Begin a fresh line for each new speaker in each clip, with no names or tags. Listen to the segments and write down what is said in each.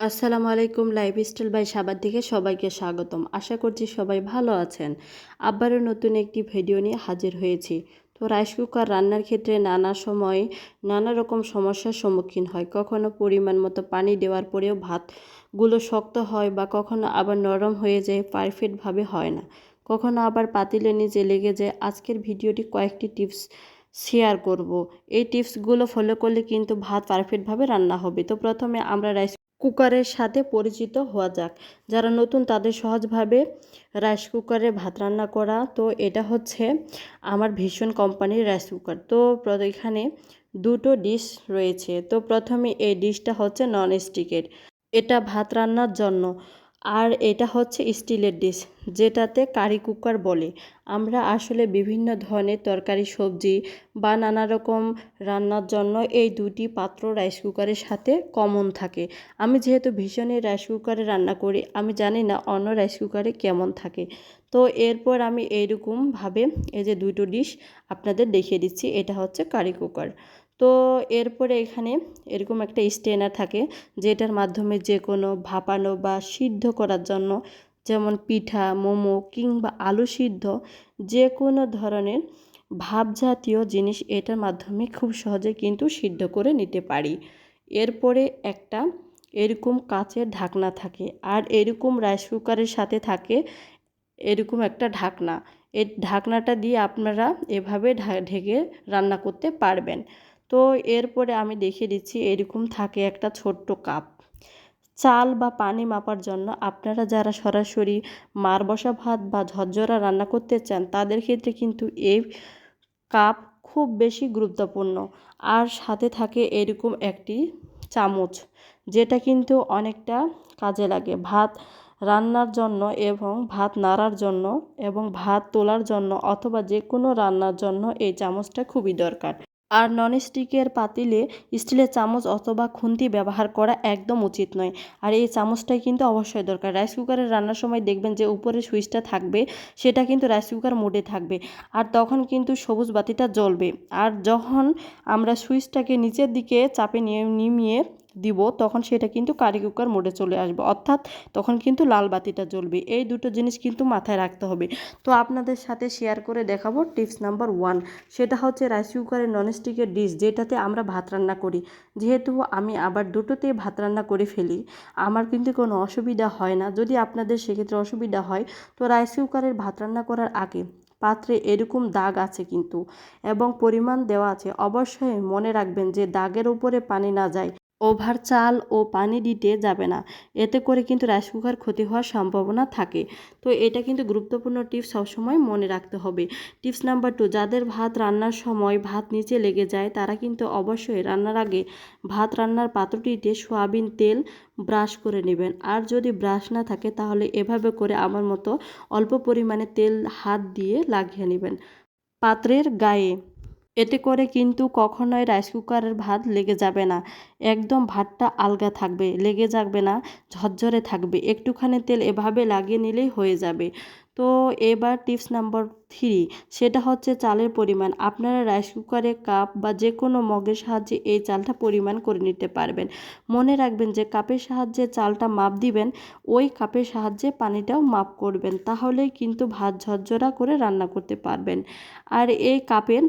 আসসালামু আলাইকুম, lifestyle by সাবার থেকে সবাইকে স্বাগতম। আশা করছি সবাই ভালো আছেন। আবারও নতুন একটি ভিডিও নিয়ে হাজির হয়েছি। তো রাইস কুকার রান্নার ক্ষেত্রে নানা সময় নানা রকম সমস্যার সম্মুখীন হয়। কখনো পরিমাণ মতো পানি দেওয়ার পরেও ভাতগুলো শক্ত হয় বা কখনো আবার নরম হয়ে যায়, পারফেক্টভাবে হয় না। কখনো আবার পাতিলে নিচে লেগে যায়। আজকের ভিডিওটি কয়েকটি টিপস শেয়ার করব। এই টিপসগুলো ফলো করলে কিন্তু ভাত পারফেক্টভাবে রান্না হবে। তো প্রথমে আমরা রাইস কুকারের সাথে পরিচিত হওয়া যাক। যারা নতুন তাদের সহজভাবে রাইস কুকারে ভাত রান্না করা, তো এটা হচ্ছে আমার ভীষণ কোম্পানির রাইস কুকার তো এখানে দুটো ডিশ রয়েছে। তো প্রথমে এই ডিশটা হচ্ছে নন স্টিকের এটা ভাত রান্নার জন্য। আর এটা হচ্ছে স্টিলের ডিশ, যেটাতে কারি কুকার বলে। আমরা আসলে বিভিন্ন ধরনের তরকারি, সবজি বা নানা রকম রান্নার জন্য এই দুটি পাত্র রাইস কুকারের সাথে কমন থাকে। আমি যেহেতু ভীষণই রাইস কুকারে রান্না করি, আমি জানি না অন্য রাইস কুকারে কেমন থাকে। তো এরপর আমি এইরকমভাবে এই যে দুটো ডিশ আপনাদের দেখিয়ে দিচ্ছি, এটা হচ্ছে কারি কুকার। তো এরপরে এখানে এরকম একটা স্টেনার থাকে যেটার মাধ্যমে যে কোনো ভাপানো বা সিদ্ধ করার জন্য যেমন পিঠা, মোমো কিংবা আলু সিদ্ধ যে কোনো ধরনের ভাপ জাতীয় জিনিস এটার মাধ্যমে খুব সহজে কিন্তু সিদ্ধ করে নিতে পারি। এরপরে একটা এরকম কাচের ঢাকনা থাকে আর এরকম রাইস কুকারের সাথে থাকে এরকম একটা ঢাকনা। এর ঢাকনাটা দিয়ে আপনারা এভাবে ঢেকে রান্না করতে পারবেন। তো এরপরে আমি দেখিয়ে দিচ্ছি এরকম থাকে একটা ছোট্ট কাপ। চাল বা পানি মাপার জন্য আপনারা যারা সরাসরি মার বসা ভাত বা ঝরঝরা রান্না করতে চান, তাদের ক্ষেত্রে কিন্তু এই কাপ খুব বেশি গুরুত্বপূর্ণ। আর সাথে থাকে এরকম একটি চামচ, যেটা কিন্তু অনেকটা কাজে লাগে। ভাত রান্নার জন্য এবং ভাত নাড়ার জন্য এবং ভাত তোলার জন্য অথবা যে কোনো রান্নার জন্য এই চামচটা খুবই দরকার। আর ননস্টিকের পাতিলে স্টিলের চামচ অথবা খুন্তি ব্যবহার করা একদম উচিত নয়। আর এই চামচটাই কিন্তু অবশ্যই দরকার। রাইস কুকারে রান্নার সময় দেখবেন যে উপরে সুইচটা থাকবে, সেটা কিন্তু রাইস কুকার মোডে থাকবে আর তখন কিন্তু সবুজ বাতিটা জ্বলবে। আর যখন আমরা সুইচটাকে নিচের দিকে চাপে নিয়ে নিমিয়ে দিব, তখন সেটা কিন্তু কারি কুকার মোডে চলে আসবে। অর্থাৎ তখন কিন্তু লাল বাতিটা জ্বলবে। এই দুটো জিনিস কিন্তু মাথায় রাখতে হবে। তো আপনাদের সাথে শেয়ার করে দেখাবো টিপস নাম্বার ওয়ান সেটা হচ্ছে রাইস কুকারের ননস্টিকের ডিশ যেটাতে আমরা ভাত রান্না করি। যেহেতু আমি আবার দুটোতেই ভাত রান্না করে ফেলি, আমার কিন্তু কোনো অসুবিধা হয় না। যদি আপনাদের সেক্ষেত্রে অসুবিধা হয়, তো রাইস কুকারের ভাত রান্না করার আগে পাত্রে এরকম দাগ আছে কিন্তু এবং পরিমাণ দেওয়া আছে। অবশ্যই মনে রাখবেন যে দাগের উপরে পানি না যায়। ওভার চাল ও পানি দিতে যাবে না। এতে করে কিন্তু রাইস কুকার ক্ষতি হওয়ার সম্ভাবনা থাকে। তো এটা কিন্তু গুরুত্বপূর্ণ টিপস সবসময় মনে রাখতে হবে। টিপস নাম্বার টু যাদের ভাত রান্নার সময় ভাত নিচে লেগে যায়, তারা কিন্তু অবশ্যই রান্নার আগে ভাত রান্নার পাত্রটিতে সোয়াবিন তেল ব্রাশ করে নেবেন। আর যদি ব্রাশ না থাকে, তাহলে এভাবে করে আমার মতো অল্প পরিমাণে তেল হাত দিয়ে লাগিয়ে নেবেন। পাত্রের গায়ে এতে করে কিন্তু কখনোই রাইস কুকারের ভাত লেগে যাবে না। একদম ভাতটা আলগা থাকবে, লেগে যাবে না, ঝরঝরে থাকবে। একটুখানি তেল এভাবে লাগিয়ে নিলেই হয়ে যাবে। তো এবার টিপস নাম্বার থ্রি, সেটা হচ্ছে চালের পরিমাণ। আপনারা রাইস কুকারে কাপ বা যে কোনো মগের সাহায্যে এই চালটা পরিমাণ করে নিতে পারবেন। মনে রাখবেন যে কাপের সাহায্যে চালটা মাপ দিবেন, ওই কাপের সাহায্যে পানিটাও মাপ করবেন। তাহলেই কিন্তু ভাত ঝরঝরা করে রান্না করতে পারবেন। আর এই কাপের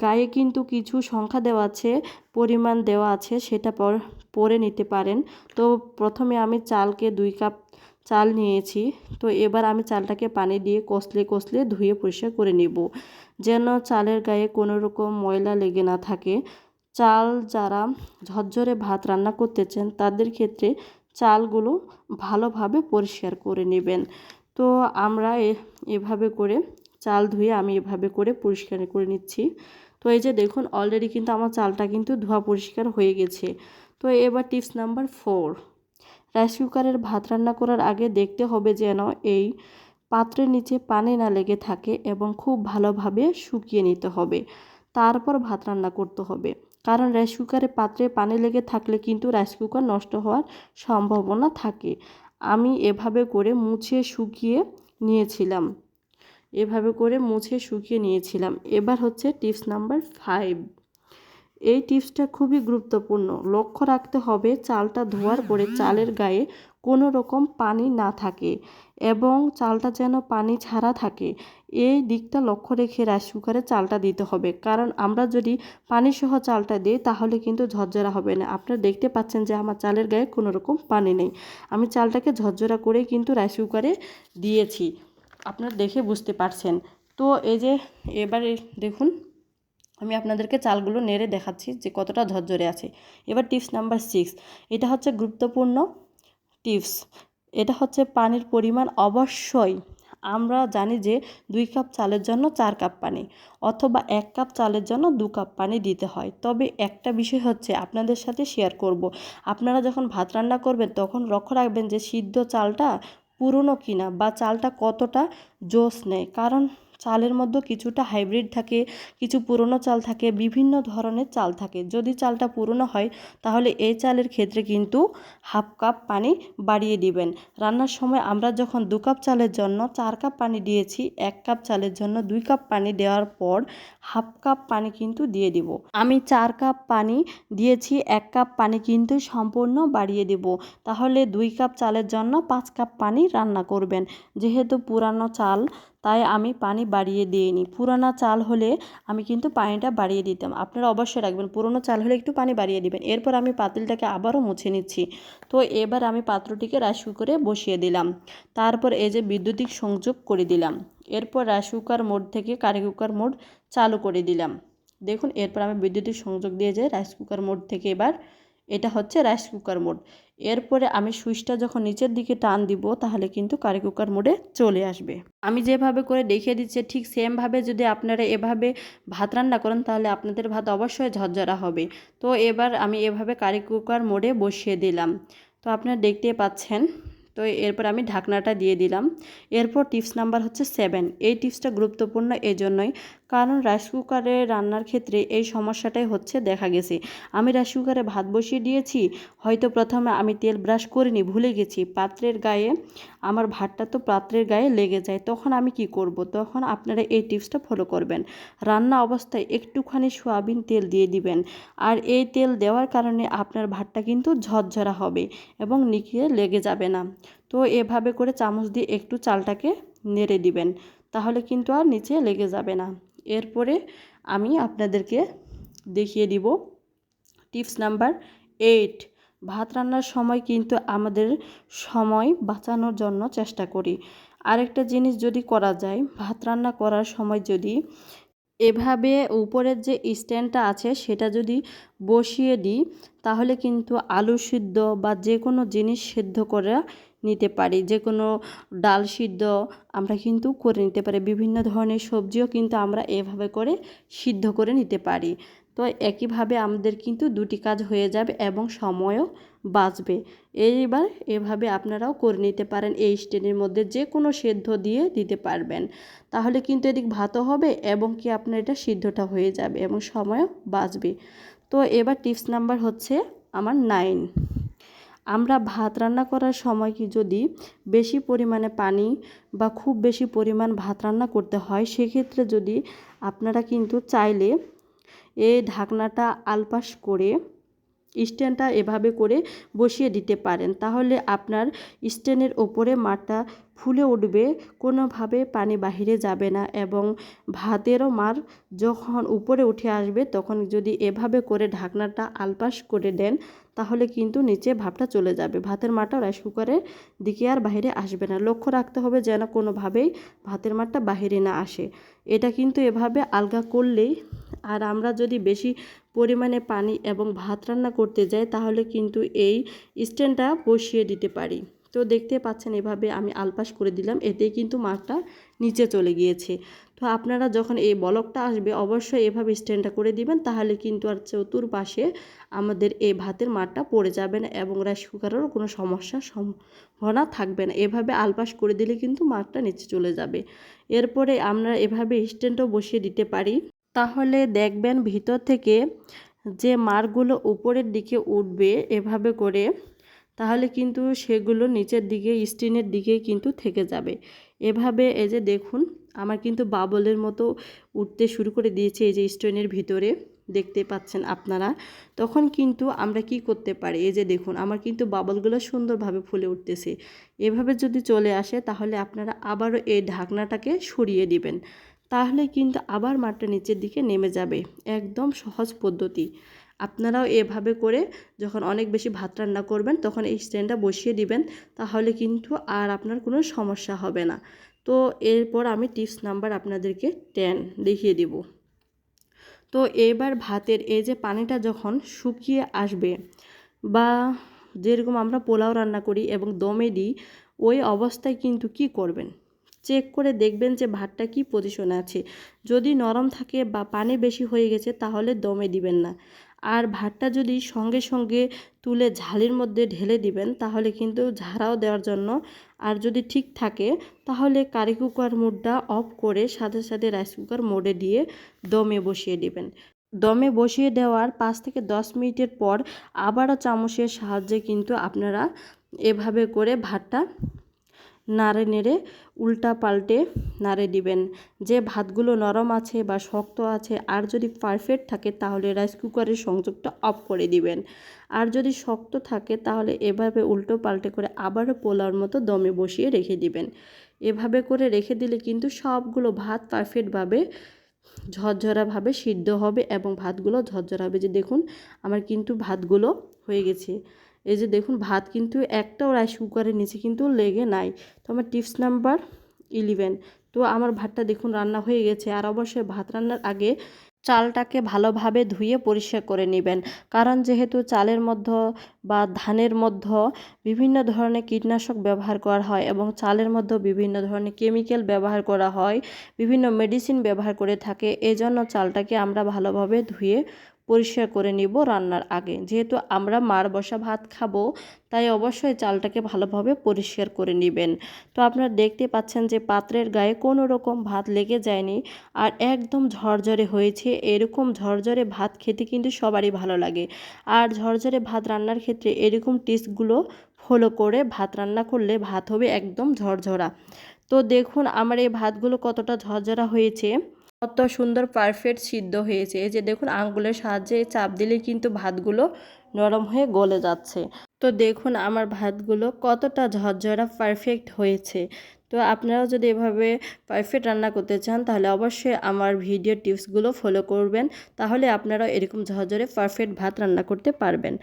গায়ে কিন্তু কিছু সংখ্যা দেওয়া আছে, পরিমাণ দেওয়া আছে, সেটা পর, পরে নিতে পারেন। তো প্রথমে আমি চালকে দুই কাপ চাল নিয়েছি। তো এবার আমি চালটাকে পানি দিয়ে কষলে কষলে ধুয়ে পরিষ্কার করে নেব। যেন চালের গায়ে কোনো রকম ময়লা লেগে না থাকে। চাল যারা ঝরঝরে ভাত রান্না করতে চান তাদের ক্ষেত্রে চালগুলো ভালোভাবে পরিষ্কার করে নেবেন। তো আমরা এভাবে করে চাল ধুয়ে আমি এভাবে করে পরিষ্কার করে নিচ্ছি। তো এই যে দেখুন অলরেডি কিন্তু আমার চালটা কিন্তু ধোয়া পরিষ্কার হয়ে গেছে। তো এবার টিপস নাম্বার ফোর রাইস কুকারের ভাত রান্না করার আগে দেখতে হবে যেন এই পাত্রের নিচে পানি না লেগে থাকে এবং খুব ভালোভাবে শুকিয়ে নিতে হবে। তারপর ভাত রান্না করতে হবে। কারণ রাইস কুকারে পাত্রে পানি লেগে থাকলে কিন্তু রাইস কুকার নষ্ট হওয়ার সম্ভাবনা থাকে। আমি এভাবে করে মুছে শুকিয়ে নিয়েছিলাম। এভাবে করে মুছে শুকিয়ে নিয়েছিলাম। এবার হচ্ছে টিপস নাম্বার ফাইভ। এই টিপসটা খুবই গুরুত্বপূর্ণ। লক্ষ্য রাখতে হবে চালটা ধোয়ার পরে চালের গায়ে কোনো রকম পানি না থাকে এবং চালটা যেন পানি ছাড়া থাকে। এই দিকটা লক্ষ্য রেখে রাইস কুকারে চালটা দিতে হবে। কারণ আমরা যদি পানি সহ চালটা দিই, তাহলে কিন্তু ঝরঝরা হবে না। আপনারা দেখতে পাচ্ছেন যে আমার চালের গায়ে কোনো রকম পানি নেই। আমি চালটাকে ঝরঝরা করে কিন্তু রাইস কুকারে দিয়েছি। আপনারা দেখে বুঝতে পারছেন। তো এই যে, এবারে দেখুন। আমি আপনাদেরকে চালগুলো নেড়ে দেখাচ্ছি যে কতটা ঝরঝরে আছে। এবার টিপস নাম্বার সিক্স, এটা হচ্ছে গুরুত্বপূর্ণ টিপস। এটা হচ্ছে পানির পরিমাণ অবশ্যই। আমরা জানি যে দুই কাপ চালের জন্য চার কাপ পানি অথবা এক কাপ চালের জন্য দু কাপ পানি দিতে হয়। তবে একটা বিষয় হচ্ছে আপনাদের সাথে শেয়ার করব। আপনারা যখন ভাত রান্না করবেন তখন লক্ষ্য রাখবেন যে সিদ্ধ চালটা পুরনো কিনা বা চালটা কতটা জোস নেয়। কারণ চালের মধ্যে কিছুটা হাইব্রিড থাকে, কিছু পুরনো চাল থাকে, বিভিন্ন ধরনের চাল থাকে। যদি চালটা পুরনো হয়, তাহলে এই চালের ক্ষেত্রে কিন্তু হাফ কাপ পানি বাড়িয়ে দিবেন। রান্নার সময় আমরা যখন দু কাপ চালের জন্য চার কাপ পানি দিয়েছি, এক কাপ চালের জন্য দুই কাপ পানি দেওয়ার পর হাফ কাপ পানি কিন্তু দিয়ে দিব। আমি চার কাপ পানি দিয়েছি, এক কাপ পানি কিন্তু সম্পূর্ণ বাড়িয়ে দেব। তাহলে দুই কাপ চালের জন্য পাঁচ কাপ পানি রান্না করবেন। যেহেতু পুরানো চাল তাই আমি পানি বাড়িয়ে দিইনি। পুরানো চাল হলে আমি কিন্তু পানিটা বাড়িয়ে দিতাম। আপনারা অবশ্যই রাখবেন। পুরনো চাল হলে একটু পানি বাড়িয়ে দিবেন। এরপর আমি পাতিলটাকে আবারও মুছে নিচ্ছি। তো এবার আমি পাত্রটিকে রাইস কুকারে বসিয়ে দিলাম। তারপর এই যে বিদ্যুতিক সংযোগ করে দিলাম। এরপর রাইস কুকার মোড থেকে কারি কুকার মোড চালু করে দিলাম। দেখুন, এরপর আমি বিদ্যুতিক সংযোগ দিয়ে যে রাইস কুকার মোড থেকে এবার এটা হচ্ছে রাইস কুকার মোড এরপরে আমি সুইচটা যখন নিচের দিকে টান দিব, তাহলে কিন্তু কারি কুকার মোডে চলে আসবে। আমি যেভাবে করে দেখিয়ে দিচ্ছি, ঠিক সেমভাবে যদি আপনারা এভাবে ভাত রান্না করেন, তাহলে আপনাদের ভাত অবশ্যই ঝরঝরা হবে। তো এবার আমি এভাবে কারি কুকার মোডে বসিয়ে দিলাম। তো আপনারা দেখতে পাচ্ছেন, তো এরপর আমি ঢাকনাটা দিয়ে দিলাম। এরপর টিপস নাম্বার হচ্ছে সেভেন এই টিপসটা গুরুত্বপূর্ণ এই জন্যই কারণ রাইস কুকারে রান্নার ক্ষেত্রে এই সমস্যাটাই হচ্ছে, দেখা গেছে। আমি রাইস কুকারে ভাত বসিয়ে দিয়েছি, হয়তো প্রথমে আমি তেল ব্রাশ করিনি, ভুলে গেছি। পাত্রের গায়ে, আমার ভাতটা তো পাত্রের গায়ে লেগে যায়, তখন আমি কি করব? তখন আপনারা এই টিপসটা ফলো করবেন। রান্না অবস্থায় একটুখানি সোয়াবিন তেল দিয়ে দিবেন। আর এই তেল দেওয়ার কারণে আপনার ভাতটা কিন্তু ঝরঝরা হবে এবং নিকিয়ে লেগে যাবে না। তো এভাবে করে চামচ দিয়ে একটু চালটাকে নেড়ে দিবেন, তাহলে কিন্তু আর নিচে লেগে যাবে না। এরপরে আমি আপনাদেরকে দেখিয়ে দিব টিপস নাম্বার এইট। ভাত রান্নার সময় কিন্তু আমাদের সময় বাঁচানোর জন্য চেষ্টা করি। আরেকটা জিনিস যদি করা যায়, ভাত রান্না করার সময় যদি এভাবে উপরের যে স্ট্যান্ডটা আছে সেটা যদি বসিয়ে দিই, তাহলে কিন্তু আলু সিদ্ধ বা যে কোনো জিনিস সিদ্ধ করে নিতে পারি। যে কোনো ডাল সিদ্ধ আমরা কিন্তু করে নিতে পারি। বিভিন্ন ধরনের সবজিও কিন্তু আমরা এভাবে করে সিদ্ধ করে নিতে পারি। তো একইভাবে আমাদের কিন্তু দুটি কাজ হয়ে যাবে এবং সময়ও বাঁচবে। এইবার এভাবে আপনারাও করে নিতে পারেন। এই স্টেনের মধ্যে যে কোনো সেদ্ধ দিয়ে দিতে পারবেন। তাহলে কিন্তু এদিক ভাতও হবে এবং কি আপনার এটা সিদ্ধটা হয়ে যাবে এবং সময়ও বাঁচবে। তো এবার টিপস নাম্বার হচ্ছে আমার নাইন। আমরা ভাত রান্না করার সময় কি যদি বেশি পরিমাণে পানি বা খুব বেশি পরিমাণ ভাত রান্না করতে হয়, সেক্ষেত্রে যদি আপনারা কিন্তু চাইলে এই ঢাকনাটা আলপাশ করে স্ট্যান্ডটা এভাবে করে বসিয়ে দিতে পারেন, তাহলে আপনার স্ট্যান্ডের ওপরে মাঠটা ফুলে উঠবে, কোনোভাবে পানি বাহিরে যাবে না এবং ভাতেরও মার যখন উপরে উঠে আসবে, তখন যদি এভাবে করে ঢাকনাটা আলপাস করে দেন, তাহলে কিন্তু নিচে ভাবটা চলে যাবে। ভাতের মাঠটা রাইস কুকারের দিকে আর বাহিরে আসবে না। লক্ষ্য রাখতে হবে যেন কোনোভাবেই ভাতের মাঠটা বাহিরে না আসে। এটা কিন্তু এভাবে আলগা করলেই, আর আমরা যদি বেশি পরিমাণে পানি এবং ভাত রান্না করতে যাই, তাহলে কিন্তু এই স্ট্যান্ডটা বসিয়ে দিতে পারি। তো দেখতে পাচ্ছেন এভাবে আমি আলপাস করে দিলাম, এতেই কিন্তু মাছটা নিচে চলে গিয়েছে। তো আপনারা যখন এই বলকটা আসবে, অবশ্যই এভাবে স্ট্যান্ডটা করে দিবেন, তাহলে কিন্তু আর চতুর্পাশে আমাদের এই ভাতের মাঠটা পড়ে যাবে না এবং রাইস কুকারেরও কোনো সমস্যার সম্ভাবনা থাকবে না। এভাবে আলপাস করে দিলে কিন্তু মাঠটা নিচে চলে যাবে। এরপরে আমরা এভাবে স্ট্যান্ডও বসিয়ে দিতে পারি। তাহলে দেখবেন ভিতর থেকে যে মারগুলো উপরের দিকে উঠবে এভাবে করে, তাহলে কিন্তু সেগুলো নিচের দিকে, স্টিনের দিকে কিন্তু থেকে যাবে। এভাবে এই যে দেখুন, আমার কিন্তু বাবলের মতো উঠতে শুরু করে দিয়েছে এই যে স্টোনের ভিতরে, দেখতে পাচ্ছেন আপনারা। তখন কিন্তু আমরা কি করতে পারি? এই যে দেখুন, আমার কিন্তু বাবলগুলো সুন্দরভাবে ফুলে উঠতেছে। এভাবে যদি চলে আসে, তাহলে আপনারা আবারও এই ঢাকনাটাকে সরিয়ে দিবেন। তাহলে কিন্তু আবার মাঠটা নিচের দিকে নেমে যাবে। একদম সহজ পদ্ধতি। আপনারাও এভাবে করে যখন অনেক বেশি ভাত রান্না করবেন, তখন এই স্ট্যান্ডটা বসিয়ে দিবেন, তাহলে কিন্তু আর আপনার কোনো সমস্যা হবে না। তো এরপর আমি টিপস নাম্বার আপনাদেরকে টেন দেখিয়ে দিব। তো এবার ভাতের এই যে পানিটা যখন শুকিয়ে আসবে বা যেরকম আমরা পোলাও রান্না করি এবং দমে দিই, ওই অবস্থায় কিন্তু কি করবেন? চেক করে দেখবেন যে ভাতটা কি পজিশনে আছে। যদি নরম থাকে বা পানি বেশি হয়ে গেছে, তাহলে দমে দিবেন না। আর ভাতটা যদি সঙ্গে সঙ্গে তুলে ঝালির মধ্যে ঢেলে দিবেন, তাহলে কিন্তু ঝাড়াও দেওয়ার জন্য। আর যদি ঠিক থাকে, তাহলে কারি কুকার মোডটা অফ করে সাথে সাথে রাইস কুকার মোডে দিয়ে দমে বসিয়ে দিবেন। দমে বসিয়ে দেওয়ার পাঁচ থেকে দশ মিনিটের পর আবারও চামচের সাহায্যে কিন্তু আপনারা এভাবে করে ভাতটা নাড়ে নেড়ে উল্টা পাল্টে নাড়ে দিবেন। যে ভাতগুলো নরম আছে বা শক্ত আছে, আর যদি পারফেক্ট থাকে, তাহলে রাইস কুকারের সংযোগটা অফ করে দিবেন। আর যদি শক্ত থাকে, তাহলে এভাবে উল্টো পাল্টে করে আবারও পোলাওর মতো দমে বসিয়ে রেখে দিবেন। এভাবে করে রেখে দিলে কিন্তু সবগুলো ভাত পারফেক্টভাবে ঝরঝরাভাবে সিদ্ধ হবে এবং ভাতগুলো ঝরঝরা হবে। যে দেখুন, আমার কিন্তু ভাতগুলো হয়ে গেছে। এই যে দেখুন, ভাত কিন্তু একটাও রাইস কুকারের নিচে কিন্তু লেগে নাই। তো আমার টিপস নাম্বার ইলেভেন তো আমার ভাতটা দেখুন, রান্না হয়ে গেছে। আর অবশ্যই ভাত রান্নার আগে চালটাকে ভালোভাবে ধুয়ে পরিষ্কার করে নেবেন। কারণ যেহেতু চালের মধ্যে বা ধানের মধ্যে বিভিন্ন ধরনের কীটনাশক ব্যবহার করা হয় এবং চালের মধ্যে বিভিন্ন ধরনের কেমিক্যাল ব্যবহার করা হয়, বিভিন্ন মেডিসিন ব্যবহার করে থাকে, এজন্য চালটাকে আমরা ভালোভাবে ধুয়ে পরিষ্কার করে নিব রান্নার আগে। যেহেতু আমরা মার বসা ভাত খাব, তাই অবশ্যই চালটাকে ভালোভাবে পরিষ্কার করে নেবেন। তো আপনারা দেখতে পাচ্ছেন যে পাত্রের গায়ে কোনো রকম ভাত লেগে যায়নি আর একদম ঝরঝরে হয়েছে। এরকম ঝরঝরে ভাত খেতে কিন্তু সবারই ভালো লাগে। আর ঝরঝরে ভাত রান্নার ক্ষেত্রে এরকম টিপসগুলো ফলো করে ভাত রান্না করলে ভাত হবে একদম ঝরঝরা। তো দেখুন আমার এই ভাতগুলো কতটা ঝরঝরা হয়েছে। কত সুন্দর পারফেক্ট সিদ্ধ হয়েছে। এই যে দেখুন, আঙ্গুলের সাহায্যে চাপ দিলে কিন্তু ভাতগুলো নরম হয়ে গলে যাচ্ছে। তো দেখুন, আমার ভাতগুলো কতটা ঝরঝরা পারফেক্ট হয়েছে। তো আপনারাও যদি এভাবে পারফেক্ট রান্না করতে চান, তাহলে অবশ্যই আমার ভিডিও টিপসগুলো ফলো করবেন। তাহলে আপনারাও এরকম ঝরঝরে পারফেক্ট ভাত রান্না করতে পারবেন।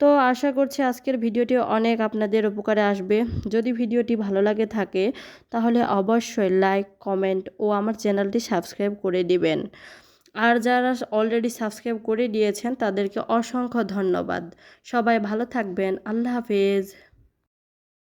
তো আশা করছি আজকের ভিডিওটি অনেক আপনাদের উপকারে আসবে। যদি ভিডিওটি ভালো লাগে থাকে, তাহলে অবশ্যই লাইক কমেন্ট ও আমার চ্যানেলটি সাবস্ক্রাইব করে দিবেন। আর যারা অলরেডি সাবস্ক্রাইব করে দিয়েছেন, তাদেরকে অসংখ্য ধন্যবাদ। সবাই ভালো থাকবেন। আল্লাহ হাফেজ।